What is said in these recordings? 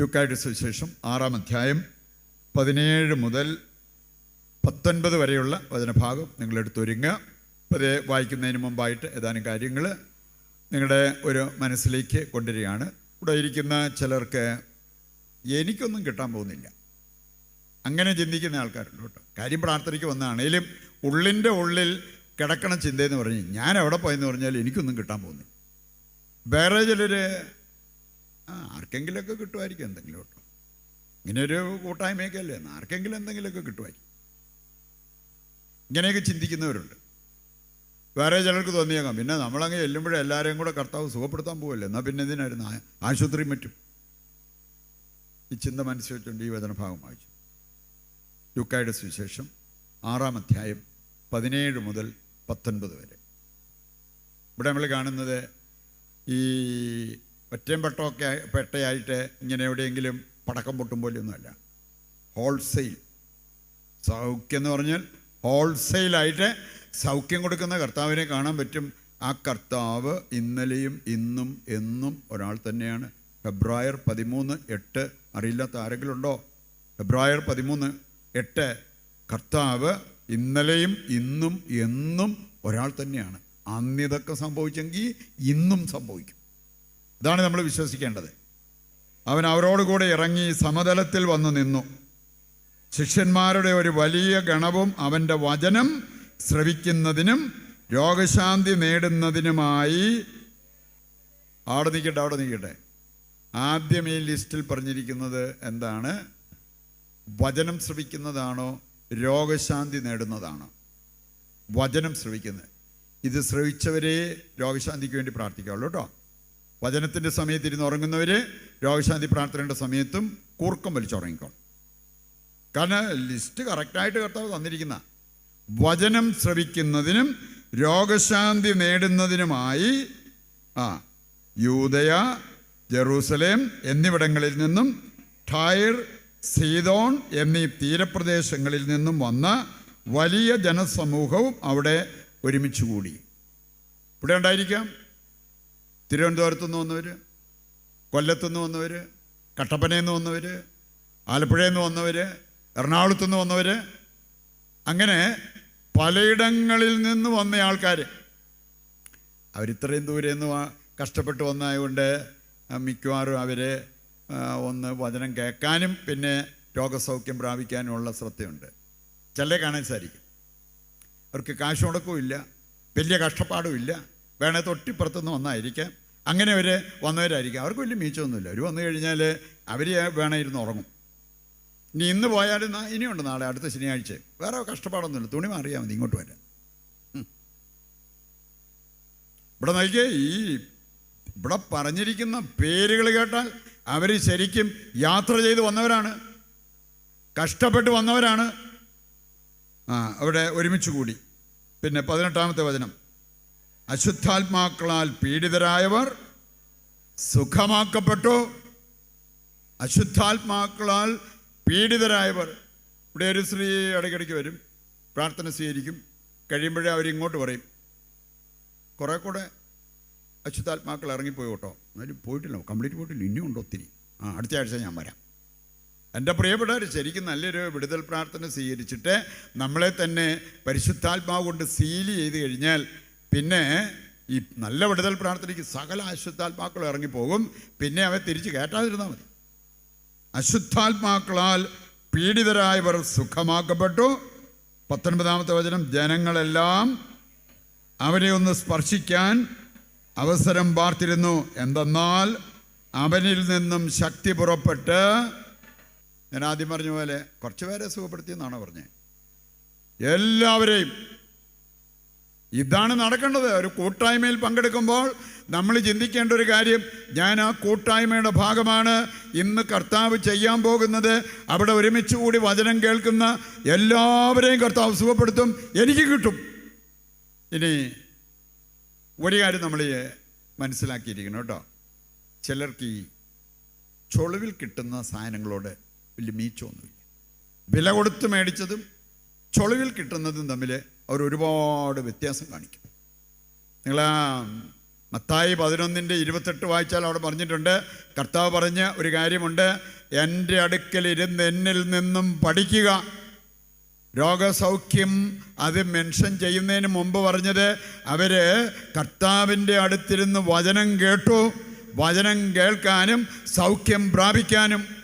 ലുക്കായുടെ സുവിശേഷം ആറാം അധ്യായം പതിനേഴ് മുതൽ പത്തൊൻപത് വരെയുള്ള വചനഭാഗം നിങ്ങളെടുത്തൊരുങ്ങുക അത് വായിക്കുന്നതിന് മുമ്പായിട്ട് ഏതാനും കാര്യങ്ങൾ നിങ്ങളുടെ ഒരു മനസ്സിലേക്ക് കൊണ്ടുവരികയാണ്. ഇവിടെ ഇരിക്കുന്ന ചിലർക്ക് എനിക്കൊന്നും കിട്ടാൻ പോകുന്നില്ല. അങ്ങനെ ചിന്തിക്കുന്ന ആൾക്കാരുണ്ട് കേട്ടോ. കാര്യം പ്രാർത്ഥനയ്ക്ക് വന്നതാണേലും ഉള്ളിന്റെ ഉള്ളിൽ കിടക്കണ ചിന്തയെന്ന് പറഞ്ഞ് ഞാൻ എവിടെ പോയെന്ന് പറഞ്ഞാൽ എനിക്കൊന്നും കിട്ടാൻ പോകുന്നില്ല. വേറെ ചിലർ ആ ആർക്കെങ്കിലുമൊക്കെ കിട്ടുമായിരിക്കും എന്തെങ്കിലും കേട്ടോ. ഇങ്ങനെ ഒരു കൂട്ടായ്മയൊക്കെ അല്ലേ ആർക്കെങ്കിലും എന്തെങ്കിലുമൊക്കെ കിട്ടുമായിരിക്കും. ഇങ്ങനെയൊക്കെ ചിന്തിക്കുന്നവരുണ്ട്. വേറെ ചിലർക്ക് തോന്നിയേക്കാം. പിന്നെ നമ്മളങ്ങ് ചെല്ലുമ്പോഴേ എല്ലാവരെയും കൂടെ കർത്താവ് സുഖപ്പെടുത്താൻ പോവല്ലേ? എന്നാൽ പിന്നെ എന്തിനായിരുന്നു? ആ- ആശുപത്രിയും മറ്റും ഈ ചിന്ത മനസ്സിൽ വെച്ചുകൊണ്ട് ഈ വചനഭാഗം വായിച്ചു. ലുക്കായുടെ സുവിശേഷം ആറാം അധ്യായം പതിനേഴ് മുതൽ പത്തൊൻപത് വരെ. ഇവിടെ നമ്മൾ കാണുന്നത് ഈ ഒറ്റയും പെട്ടമൊക്കെ പെട്ടയായിട്ട് ഇങ്ങനെ എവിടെയെങ്കിലും പടക്കം പൊട്ടും പോലെയൊന്നുമല്ല. ഹോൾസെയിൽ സൗഖ്യം എന്ന് പറഞ്ഞാൽ ഹോൾസെയിലായിട്ട് സൗഖ്യം കൊടുക്കുന്ന കർത്താവിനെ കാണാൻ പറ്റും. ആ കർത്താവ് ഇന്നലെയും ഇന്നും എന്നും ഒരാൾ തന്നെയാണ്. ഫെബ്രുവരി പതിമൂന്ന് എട്ട്. അറിയില്ലാത്ത ആരെങ്കിലും ഉണ്ടോ ഫെബ്രുവരി പതിമൂന്ന് എട്ട്. കർത്താവ് ഇന്നലെയും ഇന്നും എന്നും ഒരാൾ തന്നെയാണ്. അന്ന് ഇതൊക്കെ സംഭവിച്ചെങ്കിൽ ഇന്നും സംഭവിക്കും. ഇതാണ് നമ്മൾ വിശ്വസിക്കേണ്ടത്. അവൻ അവരോടുകൂടെ ഇറങ്ങി സമതലത്തിൽ വന്നു നിന്നു. ശിഷ്യന്മാരുടെ ഒരു വലിയ ഗണവും അവന്റെ വചനം ശ്രവിക്കുന്നതിനും രോഗശാന്തി നേടുന്നതിനുമായി അവിടെ നിൽക്കട്ടെ അവിടെ നിൽക്കട്ടെ. ആദ്യം ഈ ലിസ്റ്റിൽ പറഞ്ഞിരിക്കുന്നത് എന്താണ്? വചനം ശ്രവിക്കുന്നതാണോ രോഗശാന്തി നേടുന്നതാണോ? വചനം ശ്രവിക്കുന്നത്. ഇത് ശ്രവിച്ചവരെ രോഗശാന്തിക്ക് വേണ്ടി പ്രാർത്ഥിക്കാവുള്ളൂ കേട്ടോ. വചനത്തിന്റെ സമയത്ത് ഇരുന്ന് ഉറങ്ങുന്നവർ രോഗശാന്തി പ്രാർത്ഥനയുടെ സമയത്തും കൂർക്കം വലിച്ചുറങ്ങിക്കോളും കാരണം ലിസ്റ്റ് കറക്റ്റായിട്ട് കർത്താവ് തന്നിരിക്കുന്ന വചനം ശ്രവിക്കുന്നതിനും രോഗശാന്തി നേടുന്നതിനുമായി ആ യൂതയ ജെറൂസലേം എന്നിവിടങ്ങളിൽ നിന്നും ടൈർ സീതോൺ എന്നീ തീരപ്രദേശങ്ങളിൽ നിന്നും വന്ന വലിയ ജനസമൂഹവും അവിടെ ഒരുമിച്ച് കൂടി. ഇവിടെ ഉണ്ടായിരിക്കാം. തിരുവനന്തപുരത്തു നിന്ന് വന്നവർ കൊല്ലത്തു നിന്ന് വന്നവർ കട്ടപ്പനയിൽ നിന്ന് വന്നവർ ആലപ്പുഴയിൽ നിന്ന് വന്നവർ എറണാകുളത്തു നിന്ന് വന്നവർ അങ്ങനെ പലയിടങ്ങളിൽ നിന്ന് വന്ന ആൾക്കാർ അവരിത്രയും ദൂരെ നിന്ന് കഷ്ടപ്പെട്ട് വന്നതുകൊണ്ട് മിക്കവാറും അവർ ഒന്ന് വചനം കേൾക്കാനും പിന്നെ രോഗസൗഖ്യം പ്രാപിക്കാനുമുള്ള ശ്രദ്ധയുണ്ട്. ചില കാണാൻ സാധിക്കും. അവർക്ക് കാശ് മുടക്കവും ഇല്ല വലിയ കഷ്ടപ്പാടും ഇല്ല വേണേ തൊട്ടിപ്പുറത്തുനിന്ന് വന്നായിരിക്കാം. അങ്ങനെ അവർ വന്നവരായിരിക്കും. അവർക്ക് വലിയ മീച്ചമൊന്നുമില്ല അവർ വന്നു കഴിഞ്ഞാൽ അവർ വേണമായിരുന്നു ഉറങ്ങും. ഇനി ഇന്ന് പോയാലും ഇനിയുണ്ട് നാളെ അടുത്ത ശനിയാഴ്ച. വേറെ കഷ്ടപ്പാടൊന്നുമില്ല. തുണി മാറിയാൽ മതി ഇങ്ങോട്ട് വരാൻ. ഉം. ഇവിടെ നോക്കിയേ ഈ ഇവിടെ പറഞ്ഞിരിക്കുന്ന പേരുകൾ കേട്ടാൽ അവർ ശരിക്കും യാത്ര ചെയ്ത് വന്നവരാണ്. കഷ്ടപ്പെട്ട് വന്നവരാണ്. ആ അവിടെ ഒരുമിച്ച് കൂടി. പിന്നെ പതിനെട്ടാമത്തെ വചനം. അശുദ്ധാത്മാക്കളാൽ പീഡിതരായവർ സുഖമാക്കപ്പെട്ടു. അശുദ്ധാത്മാക്കളാൽ പീഡിതരായവർ. ഇവിടെ ഒരു സ്ത്രീ ഇടയ്ക്കിടയ്ക്ക് വരും. പ്രാർത്ഥന സ്വീകരിക്കും. കഴിയുമ്പോഴേ അവരിങ്ങോട്ട് പറയും. കുറേ കൂടെ അശുദ്ധാത്മാക്കൾ ഇറങ്ങിപ്പോയി കേട്ടോ. എന്നാലും പോയിട്ടില്ല. കംപ്ലീറ്റ് പോയിട്ടില്ല. ഇനിയും ഉണ്ട് ഒത്തിരി. ആ അടുത്ത ആഴ്ച ഞാൻ വരാം. എന്റെ പ്രിയപ്പെട്ടവർ ശരിക്കും നല്ലൊരു വിടുതൽ പ്രാർത്ഥന സ്വീകരിച്ചിട്ട് നമ്മളെ തന്നെ പരിശുദ്ധാത്മാവ് കൊണ്ട് സീൽ ചെയ്ത് കഴിഞ്ഞാൽ പിന്നെ ഈ നല്ല വിടുതൽ പ്രാർത്ഥനയ്ക്ക് സകല അശുദ്ധാത്മാക്കൾ ഇറങ്ങിപ്പോകും. പിന്നെ അവ തിരിച്ച് കയറ്റാതിരുന്നാൽ മതി. അശുദ്ധാത്മാക്കളാൽ പീഡിതരായവർ സുഖമാക്കപ്പെട്ടു. പത്തൊൻപതാമത്തെ വചനം ജനങ്ങളെല്ലാം അവരെ ഒന്ന് സ്പർശിക്കാൻ അവസരം പാർത്തിരുന്നു. എന്തെന്നാൽ അവനിൽ നിന്നും ശക്തി പുറപ്പെട്ട് ഞാൻ ആദ്യം പറഞ്ഞ പോലെ കുറച്ച് പേരെ സുഖപ്പെടുത്തിയെന്നാണ് പറഞ്ഞത് എല്ലാവരെയും ഇതാണ് നടക്കേണ്ടത്. ഒരു കൂട്ടായ്മയിൽ പങ്കെടുക്കുമ്പോൾ നമ്മൾ ചിന്തിക്കേണ്ട ഒരു കാര്യം ഞാൻ ആ കൂട്ടായ്മയുടെ ഭാഗമാണ്. ഇന്ന് കർത്താവ് ചെയ്യാൻ പോകുന്നത്. അവിടെ ഒരുമിച്ച് കൂടി വചനം കേൾക്കുന്ന എല്ലാവരെയും കർത്താവ് സുഖപ്പെടുത്തും. എനിക്ക് കിട്ടും. ഇനി ഒരു കാര്യം നമ്മൾ മനസ്സിലാക്കിയിരിക്കണം കേട്ടോ. ചിലർക്ക് ഈ ചൊളിവിൽ കിട്ടുന്ന സാധനങ്ങളോട് വലിയ മീച്ചൊന്നുമില്ല. വില കൊടുത്ത് മേടിച്ചതും ചൊളിവിൽ കിട്ടുന്നതും തമ്മിൽ അവർ ഒരുപാട് വ്യത്യാസം കാണിക്കും. നിങ്ങൾ മത്തായി പതിനൊന്നിന്റെ ഇരുപത്തെട്ട് വായിച്ചാൽ അവിടെ പറഞ്ഞിട്ടുണ്ട് കർത്താവ് പറഞ്ഞ ഒരു കാര്യമുണ്ട് എന്റെ അടുക്കൽ ഇരുന്ന് എന്നിൽ നിന്നും പഠിക്കുക. രോഗസൗഖ്യം അത് മെൻഷൻ ചെയ്യുന്നതിന് മുമ്പ് പറഞ്ഞത് അവർ കർത്താവിന്റെ അടുത്തിരുന്ന് വചനം കേട്ടു. വചനം കേൾക്കാനും സൗഖ്യം പ്രാപിക്കാനും.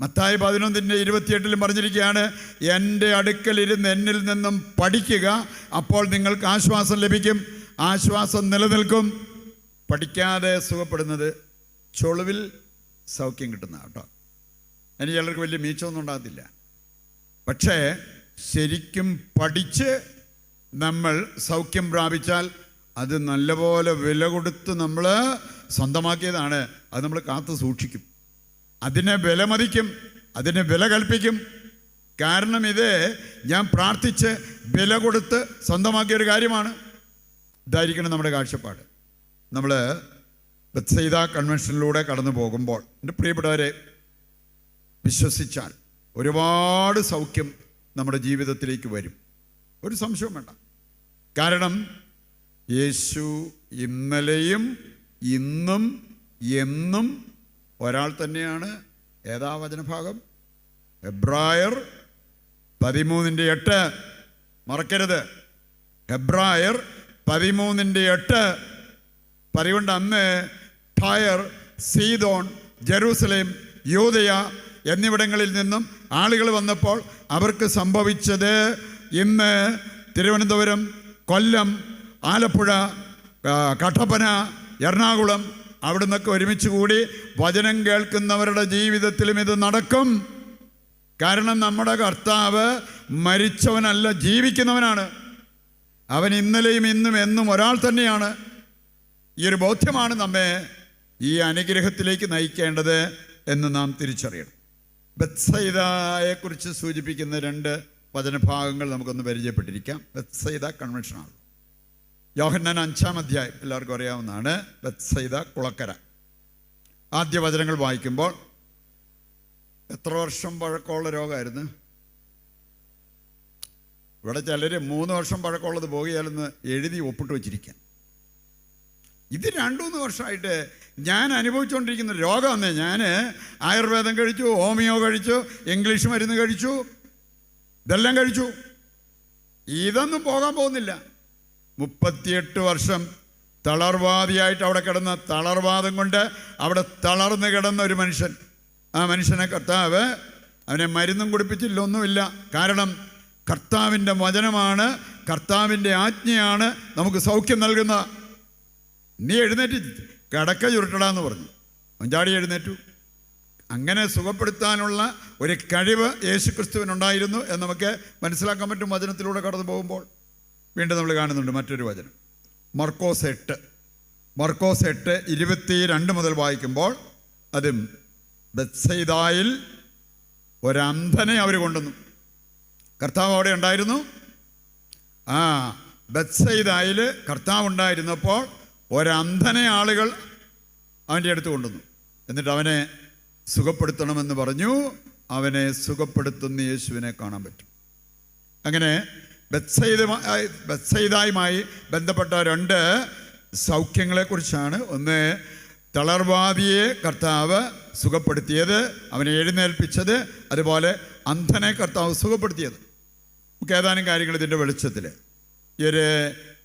മത്തായി പതിനൊന്നിന്റെ ഇരുപത്തിയെട്ടിലും പറഞ്ഞിരിക്കുകയാണ് എന്റെ അടുക്കൽ ഇരുന്ന് എന്നിൽ നിന്നും പഠിക്കുക അപ്പോൾ നിങ്ങൾക്ക് ആശ്വാസം ലഭിക്കും. ആശ്വാസം നിലനിൽക്കും. പഠിക്കാതെ സുഖപ്പെടുന്നത് ചൊളിവിൽ സൗഖ്യം കിട്ടുന്ന കേട്ടോ. എനിക്ക് ചിലർക്ക് വലിയ മീച്ചമൊന്നും ഉണ്ടാകത്തില്ല. പക്ഷേ ശരിക്കും പഠിച്ച് നമ്മൾ സൗഖ്യം പ്രാപിച്ചാൽ അത് നല്ലപോലെ വില കൊടുത്ത് നമ്മൾ സ്വന്തമാക്കിയതാണ്. അത് നമ്മൾ കാത്തു സൂക്ഷിക്കും. അതിനെ വിലമതിക്കും അതിനെ വില കൽപ്പിക്കും. കാരണം ഇത് ഞാൻ പ്രാർത്ഥിച്ച് വില കൊടുത്ത് സ്വന്തമാക്കിയ ഒരു കാര്യമാണ്. ഇതായിരിക്കണം നമ്മുടെ കാഴ്ചപ്പാട്. നമ്മൾ ബത്സൈദ കൺവെൻഷനിലൂടെ കടന്നു പോകുമ്പോൾ എന്റെ പ്രിയപ്പെട്ടവരെ വിശ്വസിച്ചാൽ ഒരുപാട് സൗഖ്യം നമ്മുടെ ജീവിതത്തിലേക്ക് വരും. ഒരു സംശയവും വേണ്ട. കാരണം യേശു ഇന്നലെയും ഇന്നും എന്നും ഒരാൾ തന്നെയാണ് ഏതാ വചനഭാഗം? എബ്രായർ പതിമൂന്നിന്റെ എട്ട്. മറക്കരുത്. എബ്രായർ പതിമൂന്നിന്റെ എട്ട്. പറയുകൊണ്ട് അന്ന് ഫയർ സീതോൺ ജെറൂസലേം യൂതയ എന്നിവിടങ്ങളിൽ നിന്നും ആളുകൾ വന്നപ്പോൾ അവർക്ക് സംഭവിച്ചത് ഇന്ന് തിരുവനന്തപുരം കൊല്ലം ആലപ്പുഴ കട്ടപ്പന എറണാകുളം അവിടെ നിന്നൊക്കെ ഒരുമിച്ച് കൂടി വചനം കേൾക്കുന്നവരുടെ ജീവിതത്തിലും ഇത് നടക്കും. കാരണം നമ്മുടെ കർത്താവ് മരിച്ചവനല്ല ജീവിക്കുന്നവനാണ്. അവൻ ഇന്നലെയും ഇന്നും എന്നും ഒരാൾ തന്നെയാണ്. ഈ ഒരു ബോധ്യമാണ് നമ്മെ ഈ അനുഗ്രഹത്തിലേക്ക് നയിക്കേണ്ടത് എന്ന് നാം തിരിച്ചറിയണം. ബത്സൈതയെക്കുറിച്ച് സൂചിപ്പിക്കുന്ന രണ്ട് വചനഭാഗങ്ങൾ നമുക്കൊന്ന് പരിചയപ്പെട്ടിരിക്കാം. ബത്സൈത കൺവെൻഷനാണ് യോഹന്നാൻ അഞ്ചാം അധ്യായം എല്ലാവർക്കും അറിയാവുന്നതാണ്. ബത്സൈദ കുളക്കര. ആദ്യ വചനങ്ങൾ വായിക്കുമ്പോൾ എത്ര വർഷം പഴക്കമുള്ള രോഗമായിരുന്നു? ഇവിടെ ചിലർ മൂന്ന് വർഷം പഴക്കമുള്ളത് പോകുകയാലെന്ന് എഴുതി ഒപ്പിട്ട് വച്ചിരിക്കാൻ. ഇത് രണ്ടു മൂന്ന് വർഷമായിട്ട് ഞാൻ അനുഭവിച്ചുകൊണ്ടിരിക്കുന്ന രോഗം എന്നേ ഞാൻ ആയുർവേദം കഴിച്ചു ഹോമിയോ കഴിച്ചു ഇംഗ്ലീഷ് മരുന്ന് കഴിച്ചു ഇതെല്ലാം കഴിച്ചു. ഇതൊന്നും പോകാൻ പോകുന്നില്ല. മുപ്പത്തിയെട്ട് വർഷം തളർവാദിയായിട്ട് അവിടെ കിടന്ന തളർവാദം കൊണ്ട് അവിടെ തളർന്ന് കിടന്ന ഒരു മനുഷ്യൻ. ആ മനുഷ്യനെ കർത്താവ് അവനെ മരുന്നും കുടിപ്പിച്ചില്ല ഒന്നുമില്ല. കാരണം കർത്താവിന്റെ വചനമാണ് കർത്താവിന്റെ ആജ്ഞയാണ് നമുക്ക് സൗഖ്യം നൽകുന്ന. നീ എഴുന്നേറ്റ് കിടക്ക ചുരുട്ടടാന്ന് പറഞ്ഞു. മഞ്ചാടി എഴുന്നേറ്റു. അങ്ങനെ സുഖപ്പെടുത്താനുള്ള ഒരു കഴിവ് യേശുക്രിസ്തുവിനുണ്ടായിരുന്നു എന്ന് നമുക്ക് മനസ്സിലാക്കാൻ പറ്റും വചനത്തിലൂടെ കടന്നു പോകുമ്പോൾ വീണ്ടും നമ്മൾ കാണുന്നുണ്ട് മറ്റൊരു വചനം. മർക്കോസ് എട്ട്. മർക്കോസ് എട്ട് ഇരുപത്തി രണ്ട് മുതൽ വായിക്കുമ്പോൾ അതും ബത്സൈദായിൽ ഒരന്ധനെ അവർ കൊണ്ടുവന്നു. കർത്താവ് അവിടെ ഉണ്ടായിരുന്നു? ആ ബത്സൈദായിൽ കർത്താവ് ഉണ്ടായിരുന്നപ്പോൾ ഒരന്ധനെ ആളുകൾ അവന്റെ അടുത്ത് കൊണ്ടുവന്നു. എന്നിട്ട് അവനെ സുഖപ്പെടുത്തണമെന്ന് പറഞ്ഞു. അവനെ സുഖപ്പെടുത്തുന്ന യേശുവിനെ കാണാൻ പറ്റും. അങ്ങനെ ബത്സൈദമായി ബത്സൈതായുമായി ബന്ധപ്പെട്ട രണ്ട് സൗഖ്യങ്ങളെക്കുറിച്ചാണ് ഒന്ന് തളർവാദിയെ കർത്താവ് സുഖപ്പെടുത്തിയത് അവനെ എഴുന്നേൽപ്പിച്ചത് അതുപോലെ അന്ധനെ കർത്താവ് സുഖപ്പെടുത്തിയത്. നമുക്ക് ഏതാനും കാര്യങ്ങൾ ഇതിന്റെ വെളിച്ചത്തിൽ. ഈ ഒരു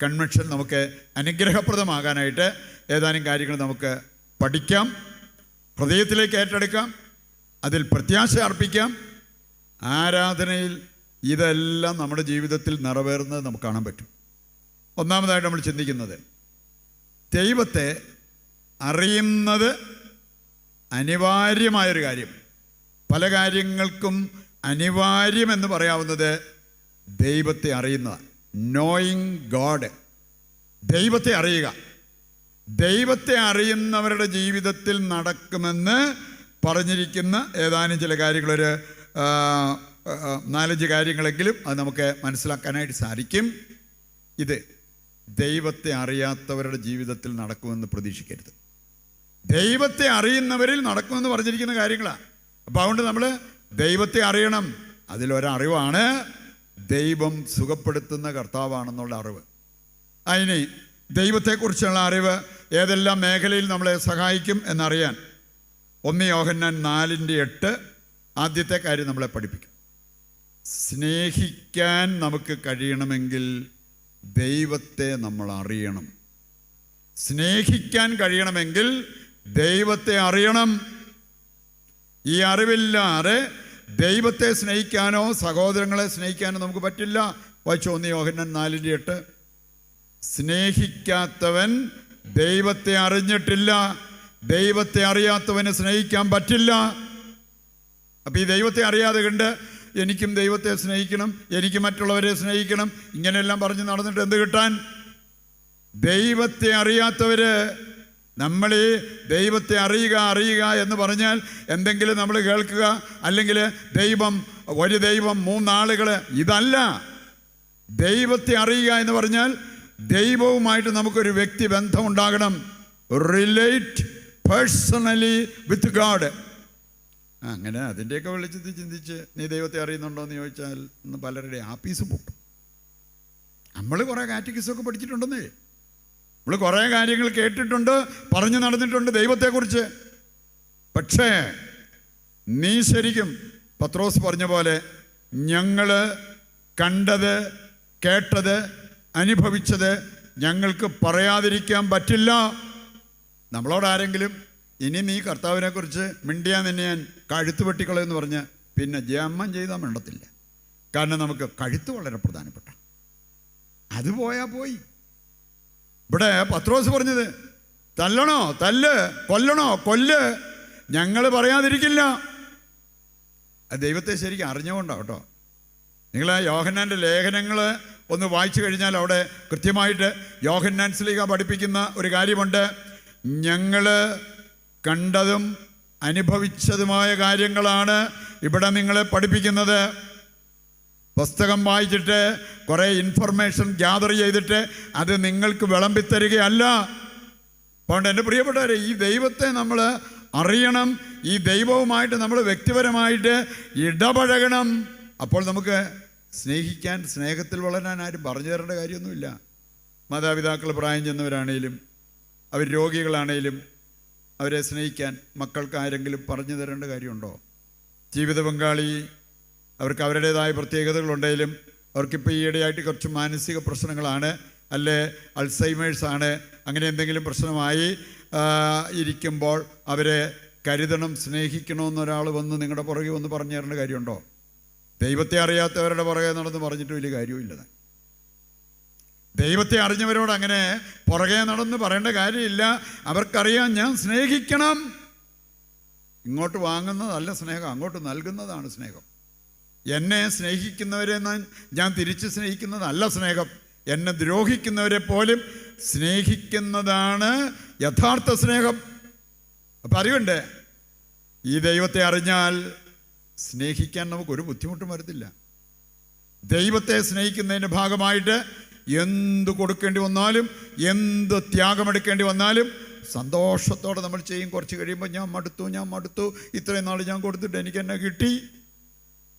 കൺവെൻഷൻ നമുക്ക് അനുഗ്രഹപ്രദമാകാനായിട്ട് ഏതാനും കാര്യങ്ങൾ നമുക്ക് പഠിക്കാം ഹൃദയത്തിലേക്ക് ഏറ്റെടുക്കാം അതിൽ പ്രത്യാശ അർപ്പിക്കാം ആരാധനയിൽ ഇതെല്ലാം നമ്മുടെ ജീവിതത്തിൽ നിറവേറുന്നത് നമുക്ക് കാണാൻ പറ്റും. ഒന്നാമതായിട്ട് നമ്മൾ ചിന്തിക്കുന്നത് ദൈവത്തെ അറിയുന്നത് അനിവാര്യമായൊരു കാര്യം. പല കാര്യങ്ങൾക്കും അനിവാര്യമെന്ന് പറയാവുന്നത് ദൈവത്തെ അറിയുന്നതാണ്. നോയിങ് ഗോഡ് ദൈവത്തെ അറിയുക. ദൈവത്തെ അറിയുന്നവരുടെ ജീവിതത്തിൽ നടക്കുമെന്ന് പറഞ്ഞിരിക്കുന്ന ഏതാനും ചില കാര്യങ്ങളൊരു നാലഞ്ച് കാര്യങ്ങളെങ്കിലും അത് നമുക്ക് മനസ്സിലാക്കാനായിട്ട് സാധിക്കും. ഇത് ദൈവത്തെ അറിയാത്തവരുടെ ജീവിതത്തിൽ നടക്കുമെന്ന് പ്രതീക്ഷിക്കരുത്. ദൈവത്തെ അറിയുന്നവരിൽ നടക്കുമെന്ന് പറഞ്ഞിരിക്കുന്ന കാര്യങ്ങളാണ് അപ്പം അതുകൊണ്ട് നമ്മൾ ദൈവത്തെ അറിയണം. അതിലൊരറിവാണ് ദൈവം സുഖപ്പെടുത്തുന്ന കർത്താവാണെന്നുള്ള അറിവ്. അതിന് ദൈവത്തെക്കുറിച്ചുള്ള അറിവ് ഏതെല്ലാം മേഖലയിൽ നമ്മളെ സഹായിക്കും എന്നറിയാൻ ഒന്ന് യോഹന്നാൻ നാലിന്റെ എട്ട് ആദ്യത്തെ കാര്യം നമ്മളെ പഠിപ്പിക്കും. സ്നേഹിക്കാൻ നമുക്ക് കഴിയണമെങ്കിൽ ദൈവത്തെ നമ്മൾ അറിയണം. സ്നേഹിക്കാൻ കഴിയണമെങ്കിൽ ദൈവത്തെ അറിയണം. ഈ അറിവില്ലാതെ ദൈവത്തെ സ്നേഹിക്കാനോ സഹോദരങ്ങളെ സ്നേഹിക്കാനോ നമുക്ക് പറ്റില്ല. വായിച്ചു ഒന്ന് യോഹന്നൻ നാലിന്റെ എട്ട്. സ്നേഹിക്കാത്തവൻ ദൈവത്തെ അറിഞ്ഞിട്ടില്ല. ദൈവത്തെ അറിയാത്തവന് സ്നേഹിക്കാൻ പറ്റില്ല. അപ്പം ഈ ദൈവത്തെ അറിയാതെ കണ്ട് എനിക്കും ദൈവത്തെ സ്നേഹിക്കണം എനിക്ക് മറ്റുള്ളവരെ സ്നേഹിക്കണം. ഇങ്ങനെയെല്ലാം പറഞ്ഞ് നടന്നിട്ട് എന്ത് കിട്ടാൻ? ദൈവത്തെ അറിയാത്തവർ നമ്മൾ ദൈവത്തെ അറിയുക അറിയുക എന്ന് പറഞ്ഞാൽ എന്തെങ്കിലും നമ്മൾ കേൾക്കുക അല്ലെങ്കിൽ ദൈവം ഒരു ദൈവം മൂന്നാളുകൾ ഇതല്ല. ദൈവത്തെ അറിയുക എന്ന് പറഞ്ഞാൽ ദൈവവുമായിട്ട് നമുക്കൊരു വ്യക്തി ബന്ധം ഉണ്ടാകണം റിലേറ്റ് പേഴ്സണലി വിത്ത് ഗാഡ് അങ്ങനെ അതിന്റെയൊക്കെ വെളിച്ചത്തിൽ ചിന്തിച്ച് നീ ദൈവത്തെ അറിയുന്നുണ്ടോ എന്ന് ചോദിച്ചാൽ ഇന്ന് പലരുടെ ആപ്പീസ് പൊട്ടും. നമ്മൾ കുറേ കാറ്റഗീസൊക്കെ പഠിച്ചിട്ടുണ്ടെന്നേ. നമ്മൾ കുറേ കാര്യങ്ങൾ കേട്ടിട്ടുണ്ട് പറഞ്ഞു നടന്നിട്ടുണ്ട് ദൈവത്തെക്കുറിച്ച്. പക്ഷേ നീ ശരിക്കും പത്രോസ് പറഞ്ഞ പോലെ ഞങ്ങൾ കണ്ടത് കേട്ടത് അനുഭവിച്ചത് ഞങ്ങൾക്ക് പറയാതിരിക്കാൻ പറ്റില്ല. നമ്മളോട് ആരെങ്കിലും ഇനി നീ കർത്താവിനെ കുറിച്ച് മിണ്ടിയാൻ തന്നെ ഞാൻ കഴുത്ത് വെട്ടിക്കളയെന്ന് പറഞ്ഞ് പിന്നെ ജമ്മം ചെയ്താൽ മിണ്ടത്തില്ല. കാരണം നമുക്ക് കഴുത്ത് വളരെ പ്രധാനപ്പെട്ട. അത് പോയാൽ പോയി. ഇവിടെ പത്രോസ് പറഞ്ഞത് തല്ലണോ തല്ല് കൊല്ലണോ കൊല്ല് ഞങ്ങൾ പറയാതിരിക്കില്ല. ദൈവത്തെ ശരിക്കും അറിഞ്ഞുകൊണ്ടാണ് കേട്ടോ. നിങ്ങൾ യോഹന്നാന്റെ ലേഖനങ്ങൾ ഒന്ന് വായിച്ചു കഴിഞ്ഞാൽ അവിടെ കൃത്യമായിട്ട് യോഹന്നാൻ സ്ലീഗ പഠിപ്പിക്കുന്ന ഒരു കാര്യമുണ്ട്. ഞങ്ങൾ കണ്ടതും അനുഭവിച്ചതുമായ കാര്യങ്ങളാണ് ഇവിടെ നിങ്ങളെ പഠിപ്പിക്കുന്നത്. പുസ്തകം വായിച്ചിട്ട് കുറേ ഇൻഫർമേഷൻ ഗ്യാദർ ചെയ്തിട്ട് അത് നിങ്ങൾക്ക് വിളമ്പിത്തരികയല്ല. അതുകൊണ്ട് എന്റെ പ്രിയപ്പെട്ടവരെ ഈ ദൈവത്തെ നമ്മൾ അറിയണം ഈ ദൈവവുമായിട്ട് നമ്മൾ വ്യക്തിപരമായിട്ട് ഇടപഴകണം. അപ്പോൾ നമുക്ക് സ്നേഹിക്കാൻ സ്നേഹത്തിൽ വളരാൻ ആരും പറഞ്ഞു തരേണ്ട കാര്യമൊന്നുമില്ല. മാതാപിതാക്കൾ പ്രായം ചെന്നവരാണേലും അവർ രോഗികളാണേലും അവരെ സ്നേഹിക്കാൻ മക്കൾക്ക് ആരെങ്കിലും പറഞ്ഞു തരേണ്ട കാര്യമുണ്ടോ? ജീവിത പങ്കാളി അവർക്ക് അവരുടേതായ പ്രത്യേകതകളുണ്ടെങ്കിലും അവർക്കിപ്പോൾ ഈയിടെയായിട്ട് കുറച്ച് മാനസിക പ്രശ്നങ്ങളാണ്. അല്ലെ? അൾസൈമേഴ്സ് ആണ് അങ്ങനെ എന്തെങ്കിലും പ്രശ്നമായി ഇരിക്കുമ്പോൾ അവരെ കരുതണം സ്നേഹിക്കണമെന്നൊരാൾ വന്ന് നിങ്ങളുടെ പുറകെ വന്ന് പറഞ്ഞു തരേണ്ട കാര്യമുണ്ടോ? ദൈവത്തെ അറിയാത്തവരുടെ പുറകെ നടന്ന് പറഞ്ഞിട്ട് വലിയ കാര്യമില്ല ദൈവത്തെ അറിഞ്ഞവരോട് അങ്ങനെ പുറകെ നടന്ന് പറയേണ്ട കാര്യമില്ല. അവർക്കറിയാം ഞാൻ സ്നേഹിക്കണം. ഇങ്ങോട്ട് വാങ്ങുന്നതല്ല സ്നേഹം അങ്ങോട്ട് നൽകുന്നതാണ് സ്നേഹം. എന്നെ സ്നേഹിക്കുന്നവരെ ഞാൻ- തിരിച്ച് സ്നേഹിക്കുന്നതല്ല സ്നേഹം. എന്നെ ദ്രോഹിക്കുന്നവരെ പോലും സ്നേഹിക്കുന്നതാണ് യഥാർത്ഥ സ്നേഹം. അപ്പം അറിയണ്ടേ ഈ ദൈവത്തെ അറിഞ്ഞാൽ സ്നേഹിക്കാൻ നമുക്കൊരു ബുദ്ധിമുട്ടും വരത്തില്ല. ദൈവത്തെ സ്നേഹിക്കുന്നതിന്റെ ഭാഗമായിട്ട് എന്ത് കൊടുക്കേണ്ടി വന്നാലും എന്ത് ത്യാഗമെടുക്കേണ്ടി വന്നാലും സന്തോഷത്തോടെ നമ്മൾ ചെയ്യും. കുറച്ച് കഴിയുമ്പോൾ ഞാൻ മടുത്തു ഞാൻ മടുത്തു. ഇത്രയും നാൾ ഞാൻ കൊടുത്തിട്ട് എനിക്ക് എന്നെ കിട്ടി?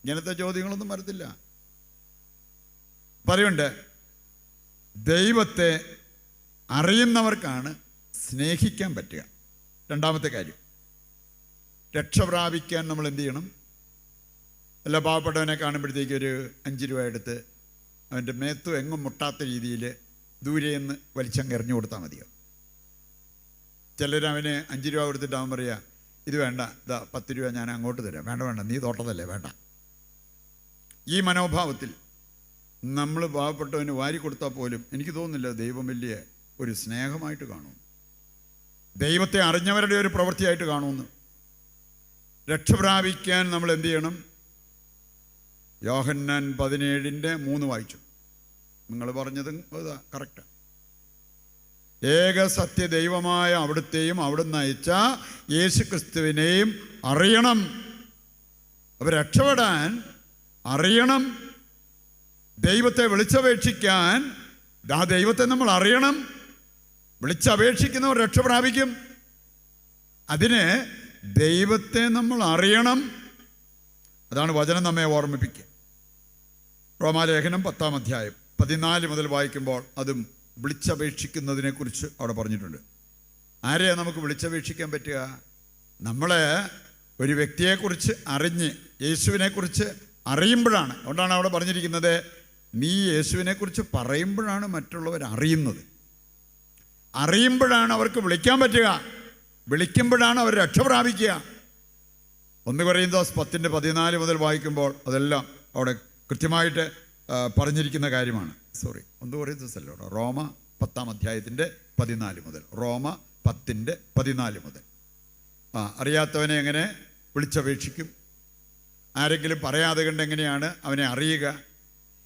ഇങ്ങനത്തെ ചോദ്യങ്ങളൊന്നും വരത്തില്ല. പറയുണ്ട് ദൈവത്തെ അറിയുന്നവർക്കാണ് സ്നേഹിക്കാൻ പറ്റുക. രണ്ടാമത്തെ കാര്യം രക്ഷ പ്രാപിക്കാൻ നമ്മൾ എന്ത് ചെയ്യണം? അല്ല പാവപ്പെട്ടവനെ കാണുമ്പോഴത്തേക്ക് ഒരു അഞ്ച് രൂപ എടുത്ത് അവന്റെ മേത്തു എങ്ങും മുട്ടാത്ത രീതിയിൽ ദൂരെ നിന്ന് വലിച്ചങ്ങ് എറിഞ്ഞു കൊടുത്താൽ മതിയോ? ചിലരവന് അഞ്ച് രൂപ കൊടുത്തിട്ട് അവൻ പറയുക ഇത് വേണ്ട ഇതാ പത്ത് രൂപ ഞാൻ അങ്ങോട്ട് തരാം. വേണ്ട വേണ്ട നീ തോട്ടതല്ലേ വേണ്ട. ഈ മനോഭാവത്തിൽ നമ്മൾ പാവപ്പെട്ടവന് വാരി കൊടുത്താൽ പോലും എനിക്ക് തോന്നുന്നില്ല ദൈവം വലിയ ഒരു സ്നേഹമായിട്ട് കാണും. ദൈവത്തെ അറിഞ്ഞവരുടെ ഒരു പ്രവൃത്തിയായിട്ട് കാണുമെന്ന്. രക്ഷപ്രാപിക്കാൻ നമ്മൾ എന്ത് ചെയ്യണം? യോഹന്നാൻ പതിനേഴിന്റെ മൂന്ന് വായിച്ചു. നിങ്ങൾ പറഞ്ഞത് കറക്റ്റ് ഏക സത്യ ദൈവമായ അവിടുത്തെയും അവിടുന്ന് അയച്ച യേശു ക്രിസ്തുവിനെയും അറിയണം. അവ രക്ഷപ്പെടാൻ അറിയണം. ദൈവത്തെ വിളിച്ചപേക്ഷിക്കാൻ ആ ദൈവത്തെ നമ്മൾ അറിയണം. വിളിച്ചപേക്ഷിക്കുന്നവർ രക്ഷ പ്രാപിക്കും. അതിന് ദൈവത്തെ നമ്മൾ അറിയണം. അതാണ് വചനം നമ്മെ ഓർമ്മിപ്പിക്കുക. റോമാലേഖനം പത്താം അധ്യായം പതിനാല് മുതൽ വായിക്കുമ്പോൾ അതും വിളിച്ചപേക്ഷിക്കുന്നതിനെക്കുറിച്ച് അവിടെ പറഞ്ഞിട്ടുണ്ട്. ആരെയാണ് നമുക്ക് വിളിച്ചപേക്ഷിക്കാൻ പറ്റുക? നമ്മൾ ഒരു വ്യക്തിയെക്കുറിച്ച് അറിഞ്ഞ് യേശുവിനെക്കുറിച്ച് അറിയുമ്പോഴാണ്. അതുകൊണ്ടാണ് അവിടെ പറഞ്ഞിരിക്കുന്നത് നീ യേശുവിനെക്കുറിച്ച് പറയുമ്പോഴാണ് മറ്റുള്ളവർ അറിയുന്നത്. അറിയുമ്പോഴാണ് അവർക്ക് വിളിക്കാൻ പറ്റുക. വിളിക്കുമ്പോഴാണ് അവർ രക്ഷ പ്രാപിക്കുക. ഒന്ന് ദോസ് പത്തിന്റെ പതിനാല് മുതൽ വായിക്കുമ്പോൾ അതെല്ലാം അവിടെ കൃത്യമായിട്ട് പറഞ്ഞിരിക്കുന്ന കാര്യമാണ്. സോറി ഒന്ന് പറയുന്നോസ് അല്ലോ റോമ പത്താം അധ്യായത്തിന്റെ പതിനാല് മുതൽ. റോമ പത്തിന്റെ പതിനാല് മുതൽ. ആ അറിയാത്തവനെ എങ്ങനെ വിളിച്ചപേക്ഷിക്കും? ആരെങ്കിലും പറയാതെ കണ്ട് എങ്ങനെയാണ് അവനെ അറിയുക?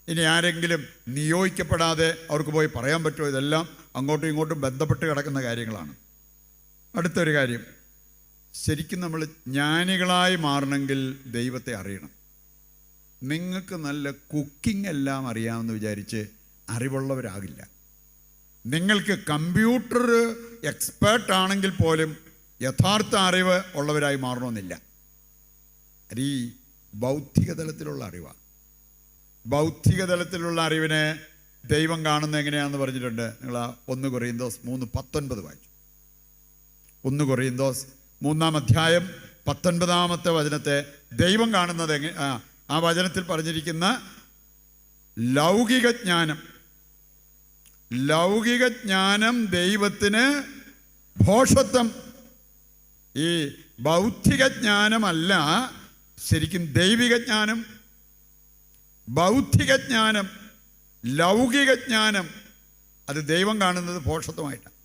ഇനി ആരെങ്കിലും നിയോഗിക്കപ്പെടാതെ അവർക്ക് പോയി പറയാൻ പറ്റുമോ? ഇതെല്ലാം അങ്ങോട്ടും ഇങ്ങോട്ടും ബന്ധപ്പെട്ട് കിടക്കുന്ന കാര്യങ്ങളാണ്. അടുത്തൊരു കാര്യം. ശരിക്കും നമ്മൾ ജ്ഞാനികളായി മാറണമെങ്കിൽ ദൈവത്തെ അറിയണം. നിങ്ങൾക്ക് നല്ല കുക്കിംഗ് എല്ലാം അറിയാമെന്ന് വിചാരിച്ച് അറിവുള്ളവരാകില്ല. നിങ്ങൾക്ക് കമ്പ്യൂട്ടർ എക്സ്പേർട്ട് ആണെങ്കിൽ പോലും യഥാർത്ഥ അറിവ് ഉള്ളവരായി മാറണമെന്നില്ല. അത് ഈ ബൗദ്ധിക തലത്തിലുള്ള അറിവാണ് ബൗദ്ധിക തലത്തിലുള്ള അറിവിനെ ദൈവം കാണുന്ന എങ്ങനെയാണെന്ന് പറഞ്ഞിട്ടുണ്ട്. നിങ്ങൾ ആ ഒന്ന് കുറയുന്തോസ് മൂന്ന് പത്തൊൻപത് വായിച്ചു. ഒന്ന് കുറയുന്തോസ് മൂന്നാം അധ്യായം പത്തൊൻപതാമത്തെ വചനത്തെ ദൈവം കാണുന്നത് എങ്ങനെ ആ, വചനത്തിൽ പറഞ്ഞിരിക്കുന്ന ലൗകിക ജ്ഞാനം ലൗകിക ജ്ഞാനം ദൈവത്തിന് ഭോഷത്വം. ഈ ബൗദ്ധിക ജ്ഞാനമല്ല ശരിക്കും ദൈവിക ജ്ഞാനം ബൗദ്ധിക ജ്ഞാനം ലൗകിക ജ്ഞാനം അത് ദൈവം കാണുന്നത് ഭോഷത്വമായിട്ടാണ്.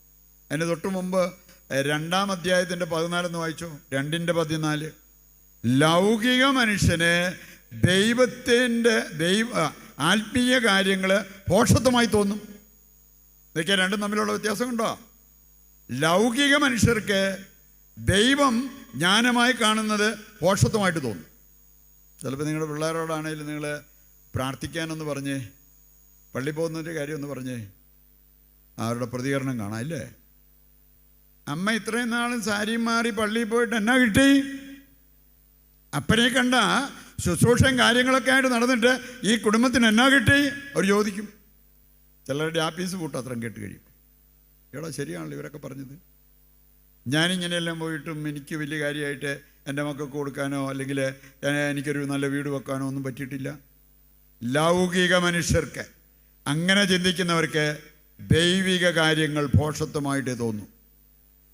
അതിന് തൊട്ട് മുമ്പ് രണ്ടാം അധ്യായത്തിന്റെ പതിനാലെന്ന് വായിച്ചു രണ്ടിന്റെ പതിനാല്. ലൗകിക മനുഷ്യന് ദൈവത്തിന്റെ ദൈവ ആത്മീയ കാര്യങ്ങൾ ഭോഷത്വമായി തോന്നും. ഇതൊക്കെ രണ്ടും തമ്മിലുള്ള വ്യത്യാസമുണ്ടോ? ലൗകിക മനുഷ്യർക്ക് ദൈവം ജ്ഞാനമായി കാണുന്നത് ഭോഷത്വമായിട്ട് തോന്നും. ചിലപ്പോൾ നിങ്ങളുടെ പിള്ളേരോടാണെങ്കിലും നിങ്ങൾ പ്രാർത്ഥിക്കാനൊന്ന് പറഞ്ഞേ പള്ളി പോകുന്നതിന്റെ കാര്യം ഒന്ന് പറഞ്ഞേ അവരുടെ പ്രതികരണം കാണാം അല്ലേ? അമ്മ ഇത്രയും നാളും സാരിയും മാറി പള്ളിയിൽ പോയിട്ട് എന്നാ കിട്ടി? അപ്പനെ കണ്ട ശുശ്രൂഷയും കാര്യങ്ങളൊക്കെ ആയിട്ട് നടന്നിട്ട് ഈ കുടുംബത്തിന് എന്നാ കിട്ടി? അവർ ചോദിക്കും. ചിലരുടെ ആപ്പീസ് പൂട്ട് അത്രയും കേട്ട് കഴിയും എടാ ശരിയാണല്ലോ ഇവരൊക്കെ പറഞ്ഞത്. ഞാനിങ്ങനെയെല്ലാം പോയിട്ടും എനിക്ക് വലിയ കാര്യമായിട്ട് എന്റെ മക്കൾക്ക് കൊടുക്കാനോ അല്ലെങ്കിൽ എനിക്കൊരു നല്ല വീട് വെക്കാനോ ഒന്നും പറ്റിയിട്ടില്ല. ലൗകിക മനുഷ്യർക്ക് അങ്ങനെ ചിന്തിക്കുന്നവർക്ക് ദൈവിക കാര്യങ്ങൾ ഭോഷത്വമായിട്ട് തോന്നും.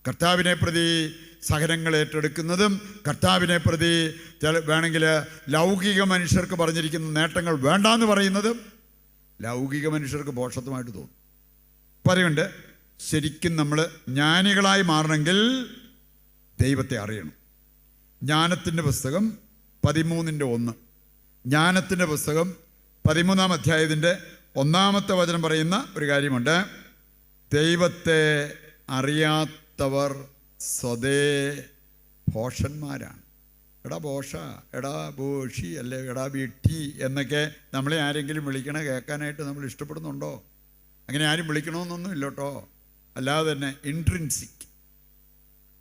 കർത്താവിനെ പ്രതി സഹനങ്ങൾ ഏറ്റെടുക്കുന്നതും കർത്താവിനെ പ്രതി വേണമെങ്കിൽ ലൗകിക മനുഷ്യർക്ക് പറഞ്ഞിരിക്കുന്ന നേട്ടങ്ങൾ വേണ്ടാന്ന് പറയുന്നതും ലൗകിക മനുഷ്യർക്ക് ബോഷത്വമായിട്ട് തോന്നും. പറയുണ്ട് ശരിക്കും നമ്മൾ ജ്ഞാനികളായി മാറണമെങ്കിൽ ദൈവത്തെ അറിയണം. ജ്ഞാനത്തിന്റെ പുസ്തകം പതിമൂന്നിന്റെ ഒന്ന്. ജ്ഞാനത്തിന്റെ പുസ്തകം പതിമൂന്നാം അധ്യായത്തിന്റെ ഒന്നാമത്തെ വചനം പറയുന്ന ഒരു കാര്യമുണ്ട്. ദൈവത്തെ അറിയാത്തവർ സ്വതേ ഭോഷന്മാരാണ്. എടാ ഭോഷ എടാ ഭോഷി അല്ലെ എടാ വിട്ടി എന്നൊക്കെ നമ്മളെ ആരെങ്കിലും വിളിക്കണ കേൾക്കാനായിട്ട് നമ്മൾ ഇഷ്ടപ്പെടുന്നുണ്ടോ? അങ്ങനെ ആരും വിളിക്കണമെന്നൊന്നും ഇല്ല കേട്ടോ അല്ലാതെ തന്നെ ഇൻട്രിൻസിക്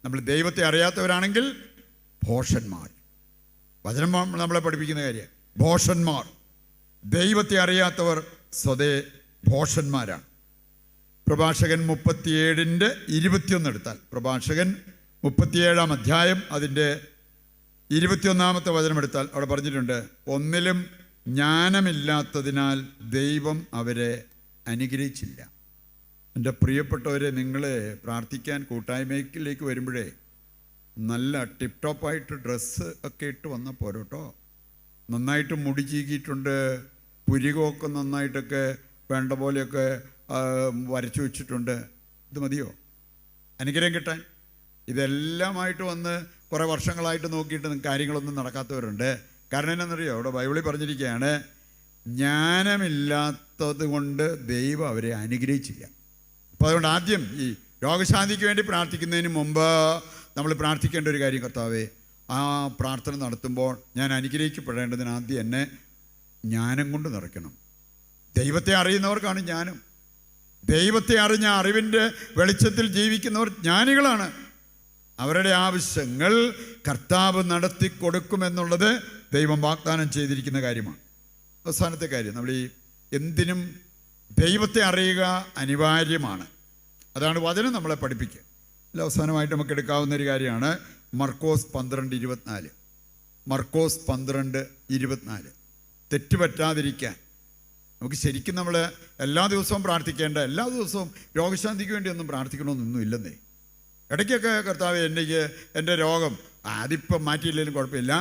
നമ്മൾ ദൈവത്തെ അറിയാത്തവരാണെങ്കിൽ ഭോഷന്മാർ. വചനം നമ്മളെ പഠിപ്പിക്കുന്ന കാര്യം ഭോഷന്മാർ. ദൈവത്തെ അറിയാത്തവർ സ്വതേ ഭോഷന്മാരാണ്. പ്രഭാഷകൻ മുപ്പത്തിയേഴിന്റെ ഇരുപത്തിയൊന്ന് എടുത്താൽ. പ്രഭാഷകൻ മുപ്പത്തിയേഴാം അധ്യായം അതിന്റെ ഇരുപത്തിയൊന്നാമത്തെ വചനം എടുത്താൽ അവിടെ പറഞ്ഞിട്ടുണ്ട് ഒന്നിലും ജ്ഞാനമില്ലാത്തതിനാൽ ദൈവം അവരെ അനുഗ്രഹിച്ചില്ല. എന്റെ പ്രിയപ്പെട്ടവരെ നിങ്ങൾ പ്രാർത്ഥിക്കാൻ കൂട്ടായ്മയിലേക്ക് വരുമ്പോഴേ നല്ല ടിപ് ടോപ്പായിട്ട് ഡ്രസ്സ് ഒക്കെ ഇട്ട് വന്ന പോരോട്ടോ നന്നായിട്ട് മുടി ചീകിയിട്ടുണ്ട് പുരികമൊക്കെ നന്നായിട്ടൊക്കെ വേണ്ട പോലെയൊക്കെ വരച്ചു വെച്ചിട്ടുണ്ട്. ഇത് മതിയോ? അനുഗ്രഹം കിട്ടാൻ. ഇതെല്ലാമായിട്ട് വന്ന് കുറേ വർഷങ്ങളായിട്ട് നോക്കിയിട്ട് കാര്യങ്ങളൊന്നും നടക്കാത്തവരുണ്ട്. കാരണം എന്നാണെന്നറിയോ അവിടെ ബൈബിളിൽ പറഞ്ഞിരിക്കുകയാണ് ജ്ഞാനമില്ലാത്തത് കൊണ്ട് ദൈവം അവരെ അനുഗ്രഹിച്ചില്ല. അപ്പോൾ അതുകൊണ്ട് ആദ്യം ഈ രോഗശാന്തിക്ക് വേണ്ടി പ്രാർത്ഥിക്കുന്നതിന് മുമ്പ് നമ്മൾ പ്രാർത്ഥിക്കേണ്ട ഒരു കാര്യം കർത്താവേ ആ പ്രാർത്ഥന നടത്തുമ്പോൾ ഞാൻ അനുഗ്രഹിക്കപ്പെടേണ്ടതിന് ആദ്യം എന്നെ ജ്ഞാനം കൊണ്ട് നിറയ്ക്കണം. ദൈവത്തെ അറിയുന്നവർക്കാണ് ജ്ഞാനം. ദൈവത്തെ അറിഞ്ഞ അറിവിന്റെ വെളിച്ചത്തിൽ ജീവിക്കുന്നവർ ജ്ഞാനികളാണ്. അവരുടെ ആവശ്യങ്ങൾ കർത്താവ് നടത്തി കൊടുക്കുമെന്നുള്ളത് ദൈവം വാഗ്ദാനം ചെയ്തിരിക്കുന്ന കാര്യമാണ്. അവസാനത്തെ കാര്യം നമ്മൾ ഈ എന്തിനും ദൈവത്തെ അറിയുക അനിവാര്യമാണ്. അതാണ് വചനം നമ്മളെ പഠിപ്പിക്കുക. അല്ല അവസാനമായിട്ട് നമുക്ക് എടുക്കാവുന്ന ഒരു കാര്യമാണ് മർക്കോസ് പന്ത്രണ്ട് ഇരുപത്തിനാല്. മർക്കോസ് പന്ത്രണ്ട് ഇരുപത്തിനാല്. തെറ്റുപറ്റാതിരിക്കാൻ നമുക്ക് ശരിക്കും നമ്മൾ എല്ലാ ദിവസവും പ്രാർത്ഥിക്കേണ്ട എല്ലാ ദിവസവും രോഗശാന്തിക്ക് വേണ്ടിയൊന്നും പ്രാർത്ഥിക്കണമെന്നൊന്നും ഇല്ലെന്നേ. ഇടയ്ക്കൊക്കെ കർത്താവ് എനിക്ക് എന്റെ രോഗം അതിപ്പം മാറ്റിയില്ലെങ്കിലും കുഴപ്പമില്ല.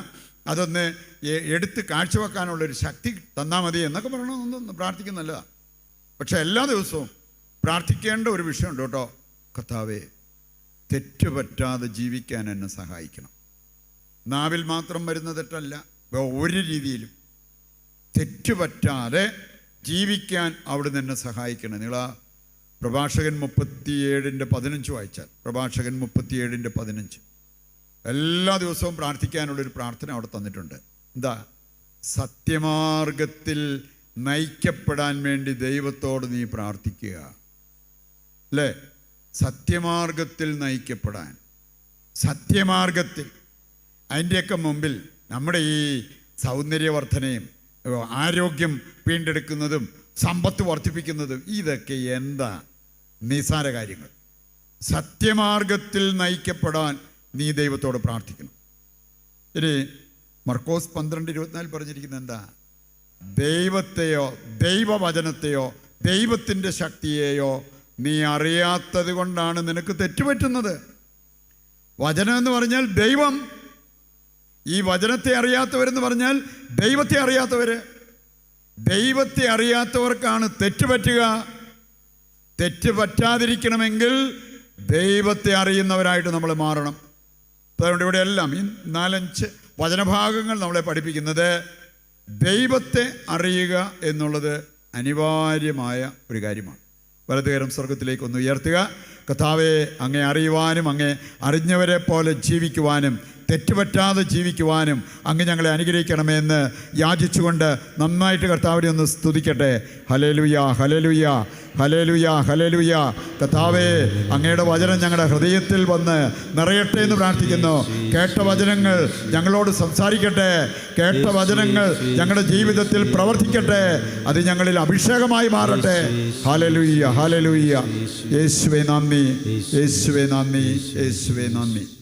അതൊന്ന് എടുത്ത് കാഴ്ചവെക്കാനുള്ളൊരു ശക്തി തന്നാൽ മതി എന്നൊക്കെ പറയണമെന്നൊന്നും പ്രാർത്ഥിക്കുന്നല്ല പക്ഷെ എല്ലാ ദിവസവും പ്രാർത്ഥിക്കേണ്ട ഒരു വിഷയമുണ്ട് കേട്ടോ. കർത്താവെ തെറ്റുപറ്റാതെ ജീവിക്കാൻ എന്നെ സഹായിക്കണം. നാവിൽ മാത്രം വരുന്ന തെറ്റല്ല ഒരു രീതിയിലും തെറ്റുപറ്റാതെ ജീവിക്കാൻ അവിടുന്ന് എന്നെ സഹായിക്കണം. നിങ്ങൾ ആ പ്രഭാഷകൻ മുപ്പത്തിയേഴിന്റെ പതിനഞ്ച് വായിച്ചാൽ പ്രഭാഷകൻ മുപ്പത്തിയേഴിന്റെ പതിനഞ്ച്. എല്ലാ ദിവസവും പ്രാർത്ഥിക്കാനുള്ളൊരു പ്രാർത്ഥന അവിടെ തന്നിട്ടുണ്ട്. എന്താ? സത്യമാർഗത്തിൽ നയിക്കപ്പെടാൻ വേണ്ടി ദൈവത്തോട് നീ പ്രാർത്ഥിക്കുക. അല്ലേ? സത്യമാർഗത്തിൽ നയിക്കപ്പെടാൻ. സത്യമാർഗത്തിൽ. അതിന്റെയൊക്കെ മുമ്പിൽ നമ്മുടെ ഈ സൗന്ദര്യവർദ്ധനയും ആരോഗ്യം വീണ്ടെടുക്കുന്നതും സമ്പത്ത് വർദ്ധിപ്പിക്കുന്നതും ഇതൊക്കെ എന്താ? നിസാര കാര്യങ്ങൾ. സത്യമാർഗത്തിൽ നയിക്കപ്പെടാൻ നീ ദൈവത്തോട് പ്രാർത്ഥിക്കണം. ഇനി മർക്കോസ് പന്ത്രണ്ട് ഇരുപത്തിനാല് പറഞ്ഞിരിക്കുന്നത് എന്താ? ദൈവത്തെയോ ദൈവവചനത്തെയോ ദൈവത്തിന്റെ ശക്തിയെയോ നീ അറിയാത്തത് കൊണ്ടാണ് നിനക്ക് തെറ്റുപറ്റുന്നത്. വചനം എന്ന് പറഞ്ഞാൽ ദൈവം ഈ വചനത്തെ അറിയാത്തവരെന്ന് പറഞ്ഞാൽ ദൈവത്തെ അറിയാത്തവർ ദൈവത്തെ അറിയാത്തവർക്കാണ് തെറ്റുപറ്റുക തെറ്റ് പറ്റാതിരിക്കണമെങ്കിൽ ദൈവത്തെ അറിയുന്നവരായിട്ട് നമ്മൾ മാറണം. അതുകൊണ്ട് ഇവിടെ എല്ലാം ഈ നാലഞ്ച് വചനഭാഗങ്ങൾ നമ്മളെ പഠിപ്പിക്കുന്നത് ദൈവത്തെ അറിയുക എന്നുള്ളത് അനിവാര്യമായ ഒരു കാര്യമാണ്. വലതുകരം സ്വർഗത്തിലേക്ക് ഒന്ന് ഉയർത്തുക. കഥാവെ അങ്ങേ അറിയുവാനും അങ്ങേ അറിഞ്ഞവരെ പോലെ ജീവിക്കുവാനും തെറ്റുപറ്റാതെ ജീവിക്കുവാനും അങ്ങ് ഞങ്ങളെ അനുഗ്രഹിക്കണമെന്ന് യാചിച്ചുകൊണ്ട് നന്നായിട്ട് കർത്താവിനെ ഒന്ന് സ്തുതിക്കട്ടെ. ഹലേലുയ ഹലേലുയ ഹലേലുയ ഹലേലുയ കർത്താവേ അങ്ങയുടെ വചനം ഞങ്ങളുടെ ഹൃദയത്തിൽ വന്ന് നിറയട്ടെ എന്ന് പ്രാർത്ഥിക്കുന്നു. കേട്ട വചനങ്ങൾ ഞങ്ങളോട് സംസാരിക്കട്ടെ. കേട്ട വചനങ്ങൾ ഞങ്ങളുടെ ജീവിതത്തിൽ പ്രവർത്തിക്കട്ടെ. അത് ഞങ്ങളിൽ അഭിഷേകമായി മാറട്ടെ. ഹാലലുയ്യ ഹാലലുയ്യ യേശുവേ നന്ദി. യേശുവേ നന്ദി. യേശുവേ നന്ദി.